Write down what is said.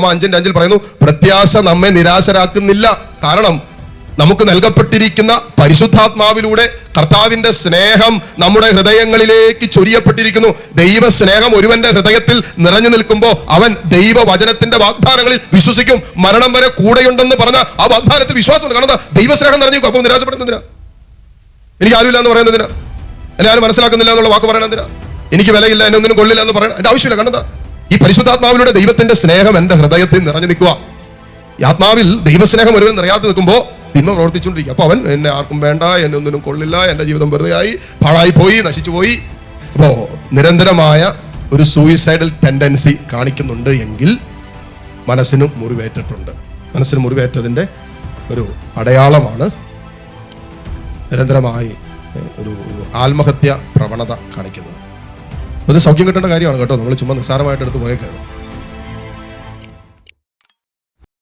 റോമ അഞ്ചിന്റെ അഞ്ചിൽ പറയുന്നു പ്രത്യാശ നമ്മെ നിരാശരാക്കുന്നില്ല. കാരണം നമുക്ക് നൽകപ്പെട്ടിരിക്കുന്ന പരിശുദ്ധാത്മാവിലൂടെ കർത്താവിന്റെ സ്നേഹം നമ്മുടെ ഹൃദയങ്ങളിലേക്ക് ചൊരിയപ്പെട്ടിരിക്കുന്നു. ദൈവ സ്നേഹം ഒരുവന്റെ ഹൃദയത്തിൽ നിറഞ്ഞു നിൽക്കുമ്പോൾ അവൻ ദൈവ വചനത്തിന്റെ വാഗ്ദാനങ്ങളിൽ വിശ്വസിക്കും. മരണം വരെ കൂടെയുണ്ടെന്ന് പറഞ്ഞ ആ വാഗ്ദാനത്തിൽ വിശ്വാസമുണ്ട്. കാരണം ദൈവ ദൈവസ്നേഹം നിറഞ്ഞു അപ്പോൾ നിരാശപ്പെടുന്നതിനാ എനിക്ക് ആരുമില്ല എന്ന് പറയുന്നതിനാ എന്നെ ആരും മനസ്സിലാക്കുന്നില്ല എന്നുള്ള വാക്ക് പറയണതിനാ എനിക്ക് വിലയില്ല എന്നെ ഒന്നിനും കൊള്ളില്ല എന്ന് പറയണം എന്റെ ആവശ്യമില്ല. കണ്ടതാ ഈ പരിശുദ്ധാത്മാവിലൂടെ ദൈവത്തിന്റെ സ്നേഹം എന്റെ ഹൃദയത്തിൽ നിറഞ്ഞു നിൽക്കുക. ഈ ആത്മാവിൽ ദൈവസ്നേഹം ഒരുവൻ നിറയാതെ നിൽക്കുമ്പോൾ തിന്മ പ്രവർത്തിച്ചുകൊണ്ടിരിക്കും. അപ്പൊ അവൻ എന്നെ ആർക്കും വേണ്ട എന്നെ ഒന്നിനും കൊള്ളില്ല എന്റെ ജീവിതം വെറുതെയായി പാഴായി പോയി നശിച്ചു പോയി. അപ്പോ നിരന്തരമായ ഒരു സൂയിസൈഡൽ ടെൻഡൻസി കാണിക്കുന്നുണ്ട് എങ്കിൽ മനസ്സിന് മുറിവേറ്റിട്ടുണ്ട്. മനസ്സിന് മുറിവേറ്റതിന്റെ ഒരു അടയാളമാണ് നിരന്തരമായി ഒരു ഒരു ആത്മഹത്യ പ്രവണത കാണിക്കുന്നത്. ഒരു സൗഖ്യം കിട്ടേണ്ട കാര്യമാണ് കേട്ടോ. നമ്മൾ ചുമ്മാ നിസ്സാരമായിട്ട് എടുത്ത് പോയേക്കരുത്